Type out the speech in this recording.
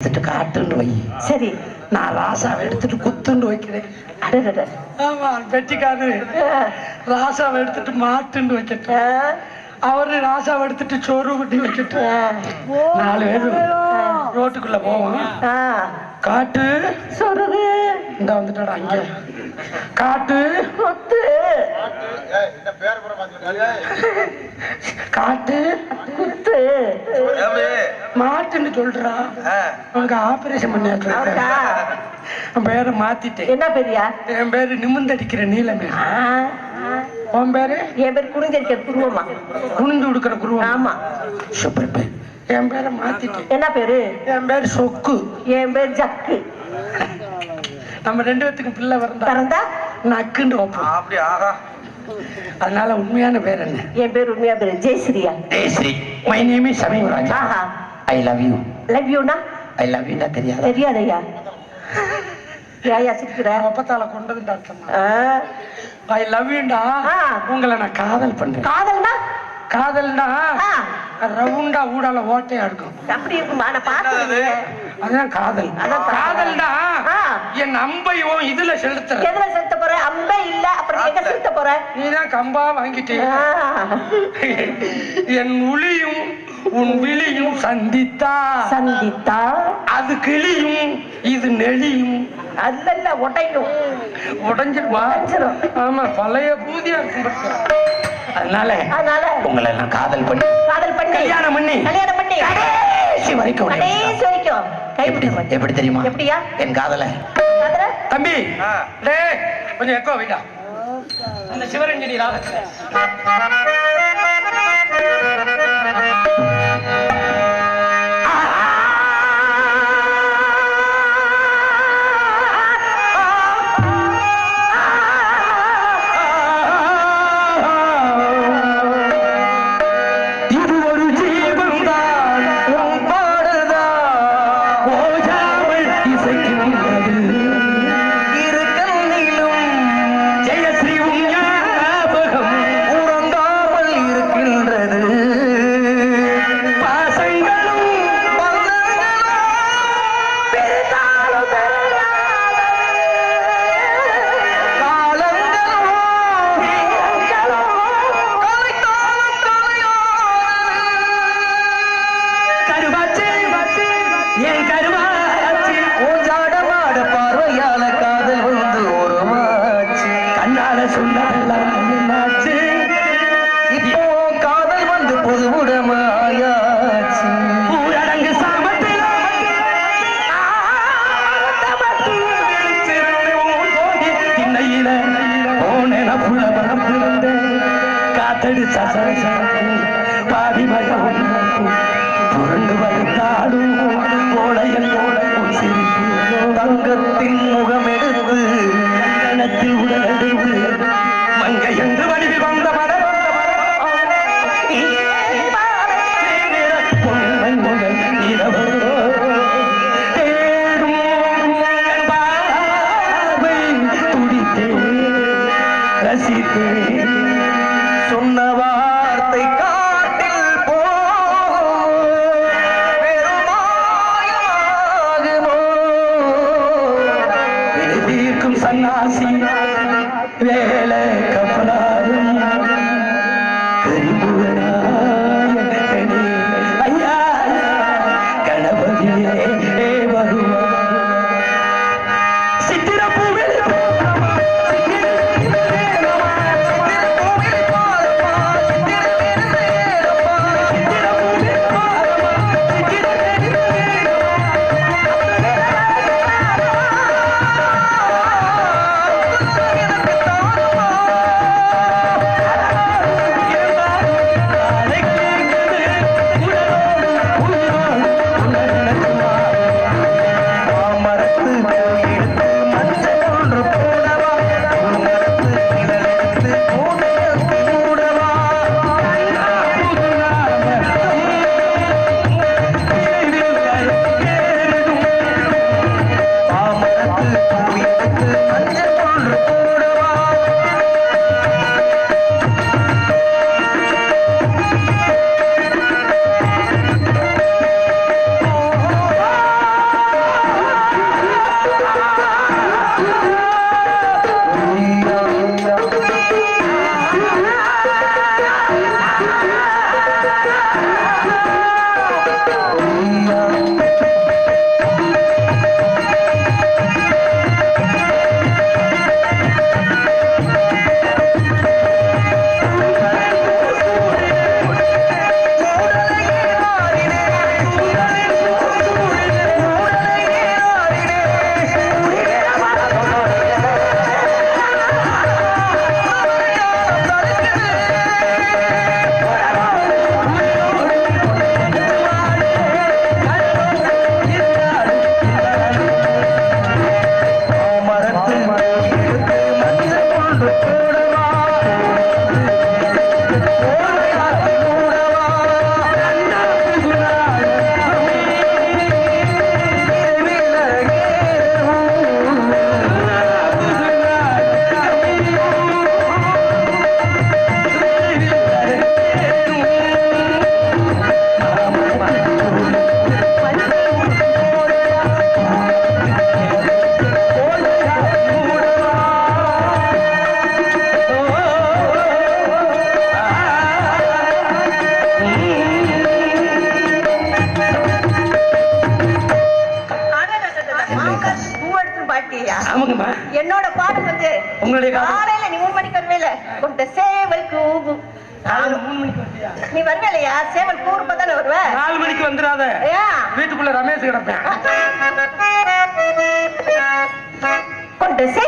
எடுத்துட்டு காட்டுன்னு வை. சரி. நான் ராசாவை எடுத்துட்டு குத்துன்னு வைக்கிறேன். அடடட. ஆமா வெட்டிக்காரு ஆ, ராசாவை எடுத்துட்டு மாட்டுன்னு வைக்கட்டும். அவரு ராசாவை எடுத்துட்டு சோறு பண்ணி வைக்கட்டும். நாலு பேரும் ரோட்டுக்குள்ள போவோம். ஆ, காட்டு. சொருகு இந்த வந்துட்டடா இங்க. காட்டு. கொத்து காட்டு. மாட்டுன்னு சொல்றா. உனக்கு ஆபரேஷன் பண்ணியாச்சு? என் பேரை மாத்திட்டேன். என்ன பெரியா? என் பேரு நிமிந்தடிக்கிற நீலமே. உன் பேரு? என் பேர் குடிஞ்சிருக்க குருவமா குனிஞ்சு கொடுக்குற குருவம் ஆமா. சூப்பர் பேர் என் பேரை மாத்திட்டேன். என்ன பேரு? என் பேர் சொக்கு. என் பேர் ஜக்கு. நம்ம ரெண்டு பேத்துக்கு பிள்ளை வரந்தா பிறந்தா? நக்குன்னு வைப்போம். அப்படி ஆகா அதனால உண்மையான பேர் என்ன? என் பேர் உண்மையா பேரு? ஜெயஸ்ரீயா. Jayashree. My name is Sameevraj Aha I love you love யூனா ஐ லவ் யூனா தெரியாது தெரியாதையா ஏயா சிரிக்கிற ஒப்பத்தால கொண்டது டாக்டர் ஆ, ஐ லவ் யூண்டா. உங்களை நான் காதல் பண்றேன். காதல்னா? காதல்னா ரவுண்டா ஊடால ஓட்டையா இருக்கும். அப்படி இருக்குமா? நான் பார்த்தது அதான் காதல். அதான் காதல். காதல்னா. என் அம்பையும் இதுல செலுத்துற. எதுல செலுத்த போற? அம்ப இல்ல. அப்புறம் எங்க செலுத்த போற? நீதான் கம்பா வாங்கிட்டே என் உளியும் உன் விழியும் சந்தித்தா. சந்தித்தா. அது கிளியும் இது நெளியும். அல்லல்ல உடையும். உடஞ்சிருமா. ஆமா பழைய பூதியா இருக்கும். அதனால அதனால உங்களை எல்லாம் காதல் பண்ணி காதல் பண்ணி கல்யாணம் பண்ணி கல்யாணம் பண்ணி. கடைசி வரைக்கும் கடைசி வரைக்கும். எப்படி எப்படி தெரியுமா? எப்படியா? என் காதல. காதல? தம்பி. டேய் கொஞ்சம் எக்கோ வைடா. அந்த சிவரஞ்சனி ராகத்துல. உங்களுடைய காலையில நீ மூணு மணிக்கு வருவேல கொடுத்த சேவல் கூவும் நீ வருவேலையா சேவல் கூறுப்ப தானே வருவ? நாலு மணிக்கு வந்துடாத. வீட்டுக்குள்ள ரமேஷ் கிடப்பேன். கொண்டு சே